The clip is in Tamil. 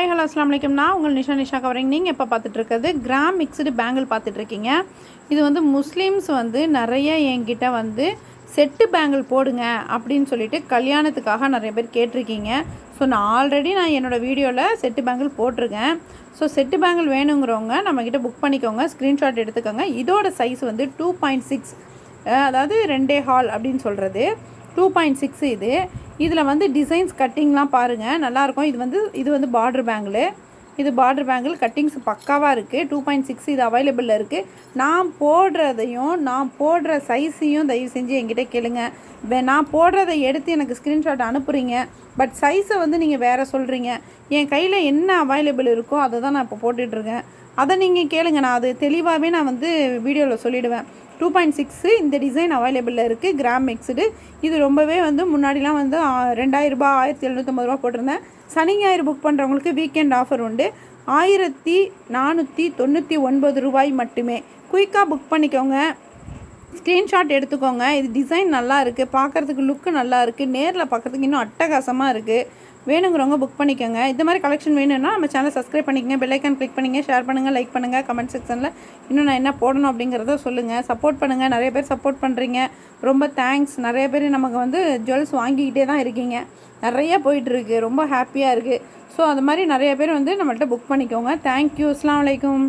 ஹாய் ஹலோ அஸ்லாம் வலைக்கம் நான் உங்கள் நிஷா நிஷா கவரிங். நீங்கள் இப்போ பார்த்துட்ருக்கிறது? கிராம் மிக்ஸ்டு பேங்கிள் பார்த்துட்ருக்கீங்க. இது வந்து முஸ்லீம்ஸ் வந்து நிறைய என்கிட்ட வந்து செட்டு பேங்கிள் போடுங்க அப்படின்னு சொல்லிட்டு கல்யாணத்துக்காக நிறைய பேர் கேட்டிருக்கீங்க. ஸோ நான் ஆல்ரெடி நான் என்னோடய வீடியோவில் செட்டு பேங்கிள் போட்டிருக்கேன். ஸோ செட்டு பேங்கிள் வேணுங்கிறவங்க நம்மக்கிட்ட புக் பண்ணிக்கோங்க. ஸ்க்ரீன்ஷாட் எடுத்துக்கோங்க. இதோட சைஸ் வந்து டூ பாயிண்ட் சிக்ஸ் அதாவது ரெண்டே ஹால் அப்படின்னு சொல்கிறது டூ பாயிண்ட் சிக்ஸ் இது. இதில் வந்து டிசைன்ஸ் கட்டிங்லாம் பாருங்கள் நல்லாயிருக்கும் இது வந்து இது வந்து பார்டர் பேங்கிள் இது பார்டர் பேங்கிள் கட்டிங்ஸ் பக்காவாக இருக்குது டூ பாயிண்ட் சிக்ஸ் இது அவைலபிளில் இருக்குது நான் போடுறதையும் நான் போடுற சைஸையும் தயவு செஞ்சு என்கிட்ட கேளுங்க. வே- நான் போடுறதை எடுத்து எனக்கு ஸ்க்ரீன்ஷாட் அனுப்புகிறீங்க பட் சைஸை வந்து நீங்கள் வேறு சொல்கிறீங்க என் கையில் என்ன அவைலபிள் இருக்கோ அதை தான் நான் இப்போ போட்டுட்ருக்கேன் அதை நீங்கள் கேளுங்க. நான் அது தெளிவாகவே நான் வந்து வீடியோவில் சொல்லிவிடுவேன் டூ பாயிண்ட் சிக்ஸு இந்த டிசைன் அவைலபிளில் இருக்குது கிராம் மிக்ஸ்டு இது ரொம்பவே வந்து முன்னாடிலாம் வந்து ரெண்டாயிரரூபா ஆயிரத்தி எழுநூற்றம்பது ரூபா போட்டிருந்தேன். சனி ஞாயிறு புக் பண்ணுறவங்களுக்கு வீக்கெண்ட் ஆஃபர் உண்டு. ஆயிரத்தி நானூற்றி தொண்ணூற்றி ஒன்பது ரூபாய் மட்டுமே. குயிக்காக புக் பண்ணிக்கோங்க. ஸ்க்ரீன்ஷாட் எடுத்துக்கோங்க. இது டிசைன் நல்லா இருக்குது பார்க்குறதுக்கு லுக்கு நல்லா இருக்குது நேரில் பார்க்குறதுக்கு இன்னும் அட்டகாசமாக இருக்குது வேணுங்கிறவங்க புக் பண்ணிக்கோங்க. இந்த மாதிரி கலெக்ஷன் வேணும்னா நம்ம சேனல் சப்ஸ்கிரைப் பண்ணிக்கங்க பெல்லைக்கான் கிளிக் பண்ணுங்கள் ஷேர் பண்ணுங்கள் லைக் பண்ணுங்கள் கமெண்ட் செக்ஷனில் இன்னும் நான் என்ன போடணும் அப்படிங்கிறத சொல்லுங்கள் சப்போர்ட் பண்ணுங்கள் நிறைய பேர் சப்போர்ட் பண்ணுறீங்க ரொம்ப தேங்க்ஸ் நிறைய பேர் நமக்கு வந்து ஜுவல்ஸ் வாங்கிக்கிட்டே தான் இருக்கீங்க. நிறைய போயிட்டுருக்கு ரொம்ப ஹாப்பியாக இருக்குது ஸோ அது மாதிரி நிறைய பேர் வந்து நம்மள்கிட்ட புக் பண்ணிக்கோங்க. தேங்க்யூ அஸ்லாம் வலைக்கும்